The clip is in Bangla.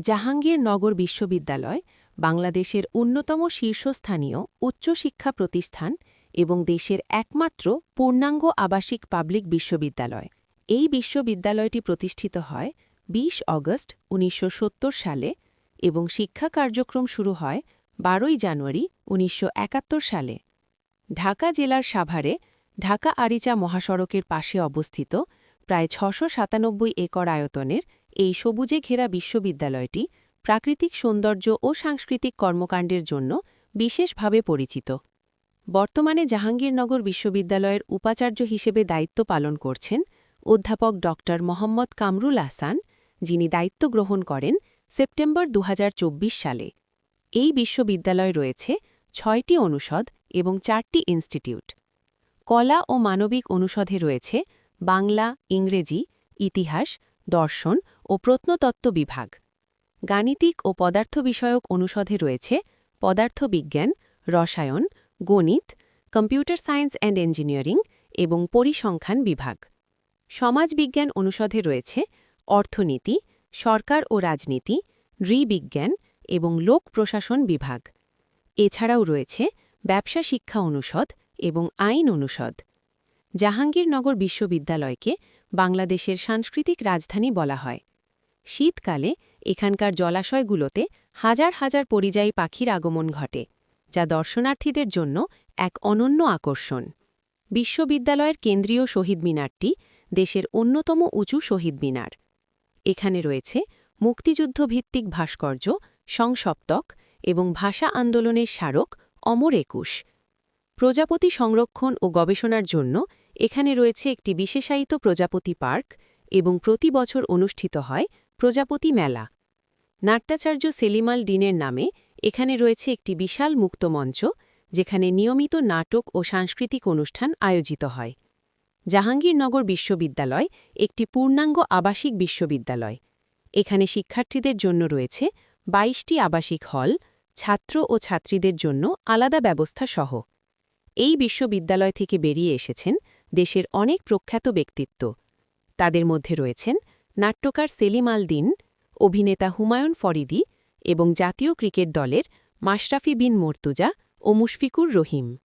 জাহাঙ্গীরনগর বিশ্ববিদ্যালয় বাংলাদেশের অন্যতম শীর্ষস্থানীয় উচ্চশিক্ষা প্রতিষ্ঠান এবং দেশের একমাত্র পূর্ণাঙ্গ আবাসিক পাবলিক বিশ্ববিদ্যালয়। এই বিশ্ববিদ্যালয়টি প্রতিষ্ঠিত হয় ২০ অগস্ট ১৯৭০ সালে এবং শিক্ষা কার্যক্রম শুরু হয় ১২ জানুয়ারি ১৯৭১ সালে। ঢাকা জেলার সাভারে ঢাকা আরিচা মহাসড়কের পাশে অবস্থিত প্রায় ছশো একর আয়তনের এই সবুজে ঘেরা বিশ্ববিদ্যালয়টি প্রাকৃতিক সৌন্দর্য ও সাংস্কৃতিক কর্মকাণ্ডের জন্য বিশেষভাবে পরিচিত। বর্তমানে জাহাঙ্গীরনগর বিশ্ববিদ্যালয়ের উপাচার্য হিসেবে দায়িত্ব পালন করছেন অধ্যাপক ড মোহাম্মদ কামরুল আহসান যিনি দায়িত্ব গ্রহণ করেন সেপ্টেম্বর দু হাজার চব্বিশ সালে। এই বিশ্ববিদ্যালয় রয়েছে ছয়টি অনুষদ এবং চারটি ইনস্টিটিউট। কলা ও মানবিক অনুষদে রয়েছে বাংলা, ইংরেজি, ইতিহাস, দর্শন ও প্রত্নতত্ত্ব বিভাগ। গাণিতিক ও পদার্থ বিষয়ক অনুষদে রয়েছে পদার্থবিজ্ঞান, রসায়ন, গণিত, কম্পিউটার সায়েন্স অ্যান্ড ইঞ্জিনিয়ারিং এবং পরিসংখ্যান বিভাগ। সমাজবিজ্ঞান অনুষদে রয়েছে অর্থনীতি, সরকার ও রাজনীতি, নৃবিজ্ঞান এবং লোক প্রশাসন বিভাগ। এছাড়াও রয়েছে ব্যবসা শিক্ষা অনুষদ এবং আইন অনুষদ। জাহাঙ্গীরনগর বিশ্ববিদ্যালয়কে বাংলাদেশের সাংস্কৃতিক রাজধানী বলা হয়। শীতকালে এখানকার জলাশয়গুলোতে হাজার হাজার পরিযায়ী পাখির আগমন ঘটে, যা দর্শনার্থীদের জন্য এক অনন্য আকর্ষণ। বিশ্ববিদ্যালয়ের কেন্দ্রীয় শহীদ মিনারটি দেশের অন্যতম উঁচু শহীদ মিনার। এখানে রয়েছে মুক্তিযুদ্ধভিত্তিক ভাস্কর্য, সংসপ্তক এবং ভাষা আন্দোলনের স্মারক অমর একুশ। প্রজাপতি সংরক্ষণ ও গবেষণার জন্য এখানে রয়েছে একটি বিশেষায়িত প্রজাপতি পার্ক এবং প্রতি বছর অনুষ্ঠিত হয় প্রজাপতি মেলা। নাট্যাচার্য সেলিমাল ডিনের নামে এখানে রয়েছে একটি বিশাল মুক্ত মঞ্চ, যেখানে নিয়মিত নাটক ও সাংস্কৃতিক অনুষ্ঠান আয়োজিত হয়। জাহাঙ্গীরনগর বিশ্ববিদ্যালয় একটি পূর্ণাঙ্গ আবাসিক বিশ্ববিদ্যালয়। এখানে শিক্ষার্থীদের জন্য রয়েছে ২২টি আবাসিক হল, ছাত্র ও ছাত্রীদের জন্য আলাদা ব্যবস্থা সহ। এই বিশ্ববিদ্যালয় থেকে বেরিয়ে এসেছেন দেশের অনেক প্রখ্যাত ব্যক্তিত্ব। তাদের মধ্যে রয়েছেন নাট্যকার সেলিম আল দিন, অভিনেতা হুমায়ুন ফরিদি এবং জাতীয় ক্রিকেট দলের মাশরাফি বিন মর্তুজা ও মুশফিকুর রহিম।